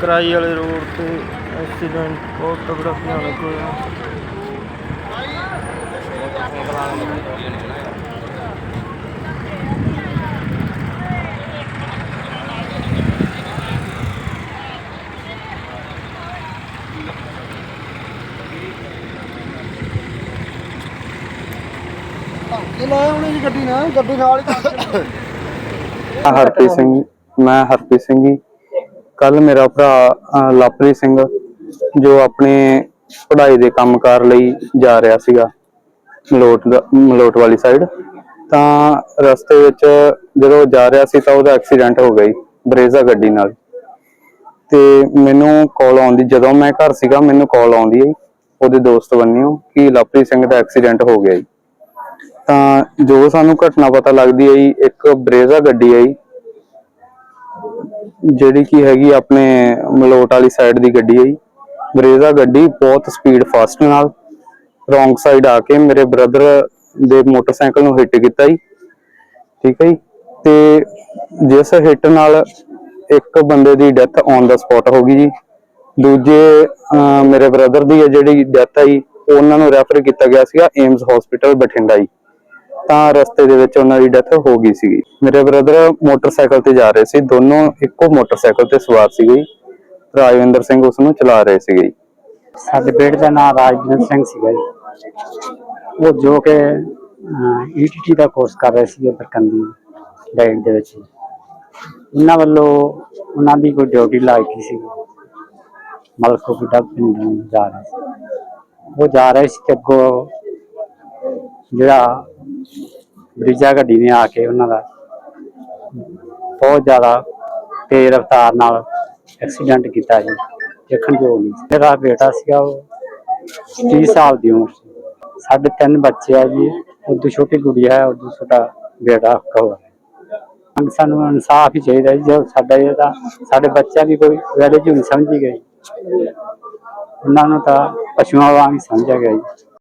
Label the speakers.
Speaker 1: ਕਰਾਈ ਵਾਲੇ ਰੋਡ ਤੇ ਐਕਸੀਡੈਂਟ ਬਹੁਤ ਤਗੜਾ ਭਿਆਨਕ ਹੋਇਆ।
Speaker 2: ਇਹ ਉਹਨੇ ਜੀ ਗੱਡੀ ਨਾਲ ਗੱਡੀ ਨਾਲ ਹੀ
Speaker 3: ਮੈਂ ਹਰਪ੍ਰੀਤ ਸਿੰਘ ਮੈਂ ਹਰਪ੍ਰੀਤ ਸਿੰਘ ਜੀ। ਕੱਲ ਮੇਰਾ ਭਰਾ ਅਹ, ਲਵਪ੍ਰੀਤ ਸਿੰਘ ਜੋ ਆਪਣੇ ਪੜ੍ਹਾਈ ਦੇ ਕੰਮਕਾਰ ਲਈ ਜਾ ਰਿਹਾ ਸੀਗਾ, ਮਲੋਟ ਦਾ, ਮਲੋਟ ਵਾਲੀ ਸਾਈਡ ਤਾਂ ਰਸਤੇ ਵਿੱਚ ਜਦੋਂ ਜਾ ਰਿਹਾ ਸੀ ਤਾਂ ਉਹਦਾ ਐਕਸੀਡੈਂਟ ਹੋ ਗਿਆ ਬਰੇਜ਼ਾ ਗੱਡੀ ਨਾਲ। ਤੇ ਮੈਨੂੰ ਕਾਲ ਆਉਂਦੀ, ਜਦੋਂ ਮੈਂ ਘਰ ਸੀਗਾ, ਮੈਨੂੰ ਕਾਲ ਆਉਂਦੀ ਹੈ ਉਹਦੇ ਦੋਸਤ ਬੰਨਿਓ, ਕਿ ਲਵਪ੍ਰੀਤ ਸਿੰਘ ਦਾ ਐਕਸੀਡੈਂਟ ਹੋ ਗਿਆ ਜੀ। ਤਾਂ ਜੋ ਸਾਨੂੰ ਘਟਨਾ ਪਤਾ ਲੱਗਦੀ ਹੈ ਇੱਕ ਬਰੇਜ਼ਾ ਗੱਡੀ ਆਈ ਜੀ, ਜਿਹੜੀ ਕੀ ਹੈਗੀ ਆਪਣੇ ਮਲੋਟ ਵਾਲੀ ਸਾਈਡ ਦੀ ਗੱਡੀ ਹੈ ਬਰੇਜ਼ਾ ਗੱਡੀ, ਬਹੁਤ ਸਪੀਡ ਫਾਸਟ ਨਾਲ। ਰੋਂਗ ਸਾਈਡ ਆ ਕੇ ਮੇਰੇ ਬ੍ਰਦਰ ਦੇ ਮੋਟਰਸਾਈਕਲ ਨੂੰ ਹਿੱਟ ਕੀਤਾ ਜੀ। ਠੀਕ ਹੈ ਜੀ? ਤੇ ਜਿਸ ਹਿੱਟ ਨਾਲ ਇੱਕ ਬੰਦੇ ਦੀ ਡੈਥ ਔਨ ਦਾ ਸਪੌਟ ਹੋ ਗਈ ਜੀ। ਦੂਜੇ ਮੇਰੇ ਬ੍ਰਦਰ ਦੀ ਹੈ ਜਿਹੜੀ ਡੈਥ ਆਈ ਉਹਨਾਂ ਨੂੰ ਰੈਫਰ ਕੀਤਾ ਗਿਆ ਸੀਗਾ ਏਮਸ ਹਸਪੀਟਲ ਬਠਿੰਡਾ ਜੀ। ਤਾਂ ਰਸਤੇ ਦੇ ਵਿੱਚ ਉਹਨਾਂ ਦੀ ਡੈਥ ਹੋ ਗਈ ਸੀਗੀ। ਮੇਰੇ ਬ੍ਰਦਰ ਮੋਟਰਸਾਈਕਲ ਤੇ ਜਾ ਰਹੇ ਸੀ। ਦੋਨੋਂ ਇੱਕੋ ਮੋਟਰਸਾਈਕਲ ਤੇ ਸਵਾਰ ਸੀਗੇ ਜੀ। ਰਾਜਵਿੰਦਰ ਸਿੰਘ ਉਸ ਨੂੰ ਚਲਾ ਰਹੇ ਸੀਗੇ
Speaker 4: ਸਾਡੇ ਬੇਟੇ ਦਾ ਨਾਮ ਰਾਜਵਿੰਦਰ ਸਿੰਘ ਸੀਗਾ ਜੀ। ਉਹ ਜੋ ਕਿ ਈਟੀਟੀ ਦਾ ਕੋਰਸ ਕਰ ਰਹੇ ਸੀਗੇ ਬਰਕੰਦੀ ਡਾਈਟ ਦੇ ਵਿੱਚ। ਉਹਨਾਂ ਵੱਲੋਂ ਉਹਨਾਂ ਦੀ ਕੋਈ ਡਿਊਟੀ ਲਾਈ ਸੀ। ਮਲਕੋ ਬੁੱਢਾ ਪਿੰਡ ਨੂੰ ਜਾ ਰਹੇ ਸੀ। ਉਹ ਜਾ ਰਹੇ ਸੀ ਤੇ ਅੱਗੋਂ ਜਿਹੜਾ ਬ੍ਰਿਜਾ ਗੱਡੀ ਨੇ ਆ ਕੇ ਉਹਨਾਂ ਦਾ ਬਹੁਤ ਜ਼ਿਆਦਾ ਤੇਜ਼ ਰਫ਼ਤਾਰ ਨਾਲ ਐਕਸੀਡੈਂਟ ਕੀਤਾ ਜੀ, ਦੇਖਣ ਨਹੀਂ ਮੇਰਾ ਬੇਟਾ ਸੀਗਾ ਉਹ 30 ਸਾਲ ਦੀ ਉਮਰ ਸੀ। ਸਾਡੇ ਤਿੰਨ ਬੱਚੇ ਆ ਜੀ, ਉਦੋਂ ਛੋਟੀ ਗੁੜੀਆ ਹੈ, ਉਦੋਂ ਛੋਟਾ ਬੇਟਾ ਕਹੋ ਸਾਨੂੰ ਇਨਸਾਫ ਹੀ ਚਾਹੀਦਾ ਜੀ ਜੋ ਸਾਡਾ ਇਹਦਾ ਸਾਡੇ ਬੱਚਾ ਵੀ ਕੋਈ ਵੈਲਿਊ ਨਹੀਂ ਸਮਝੀ ਗਈ। ਉਹਨਾਂ ਨੂੰ ਤਾਂ ਪਸ਼ੂਆਂ ਵਾਂਗ ਹੀ ਸਮਝਿਆ ਗਿਆ ਜੀ।